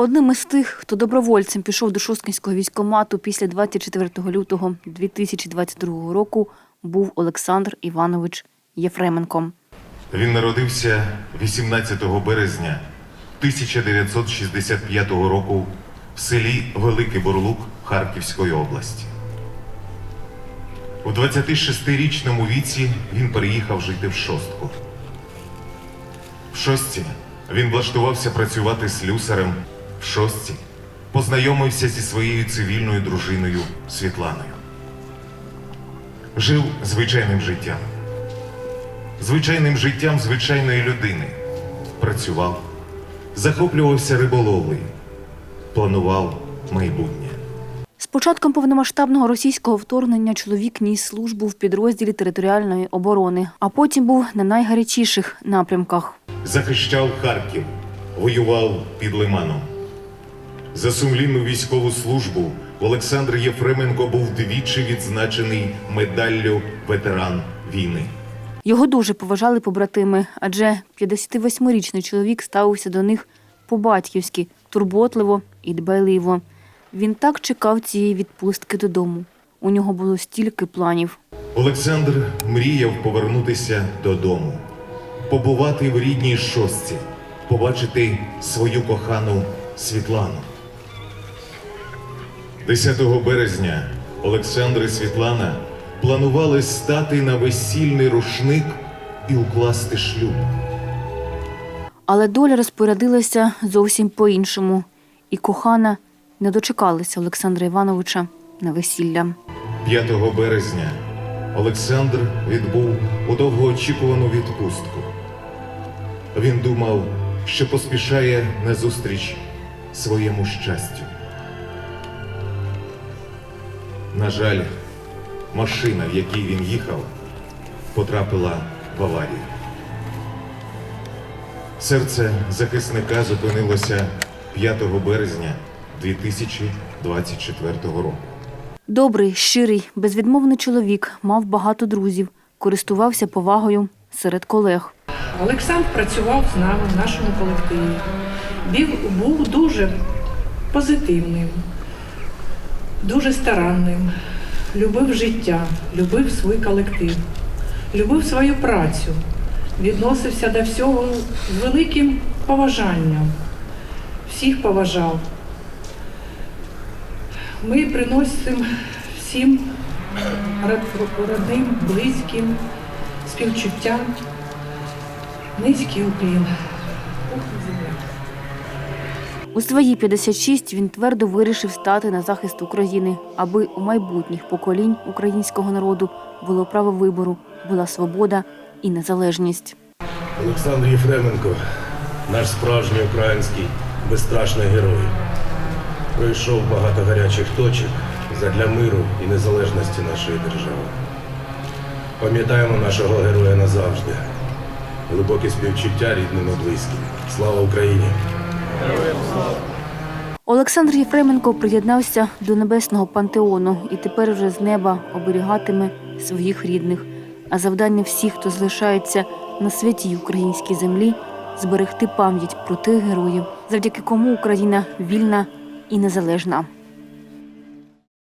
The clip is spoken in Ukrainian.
Одним із тих, хто добровольцем пішов до Шосткинського військкомату після 24 лютого 2022 року, був Олександр Іванович Єфременко. Він народився 18 березня 1965 року в селі Великий Бурлук Харківської області. У 26-річному віці він переїхав жити в шостку. В шостці він влаштувався працювати слюсарем. В шостці познайомився зі своєю цивільною дружиною Світланою. Жив звичайним життям звичайним життям звичайної людини. Працював, захоплювався риболовлею, планував майбутнє. З початком повномасштабного російського вторгнення чоловік ніс службу в підрозділі територіальної оборони, а потім був на найгарячіших напрямках. Захищав Харків, воював під Лиманом. За сумлінну військову службу Олександр Єфременко був двічі відзначений медаллю ветеран війни. Його дуже поважали побратими, адже 58-річний чоловік ставився до них по-батьківськи, турботливо і дбайливо. Він так чекав цієї відпустки додому. У нього було стільки планів. Олександр мріяв повернутися додому, побувати в рідній шостці, побачити свою кохану Світлану. 10 березня Олександр і Світлана планували стати на весільний рушник і укласти шлюб. Але доля розпорядилася зовсім по-іншому, і кохана не дочекалася Олександра Івановича на весілля. 5 березня Олександр відбув у довгоочікувану відпустку. Він думав, що поспішає назустріч своєму щастю. На жаль, машина, в якій він їхав, потрапила в аварію. Серце захисника зупинилося 5 березня 2024 року. Добрий, щирий, безвідмовний чоловік, мав багато друзів, користувався повагою серед колег. Олександр працював з нами в нашому колективі. Був, був дуже позитивним, дуже старанним, любив життя, любив свій колектив, любив свою працю, відносився до всього з великим поважанням, всіх поважав. Ми приносимо всім род- родним, близьким співчуття. Низький уклін. У свої 56 він твердо вирішив стати на захист України, аби у майбутніх поколінь українського народу було право вибору, була свобода і незалежність. Олександр Єфременко, наш справжній український безстрашний герой. Пройшов багато гарячих точок задля миру і незалежності нашої держави. Пам'ятаємо нашого героя назавжди. Глибоке співчуття рідним і близьким. Слава Україні! Олександр Єфременко приєднався до небесного пантеону і тепер вже з неба оберігатиме своїх рідних. А завдання всіх, хто залишається на святій українській землі, зберегти пам'ять про тих героїв, завдяки кому Україна вільна і незалежна.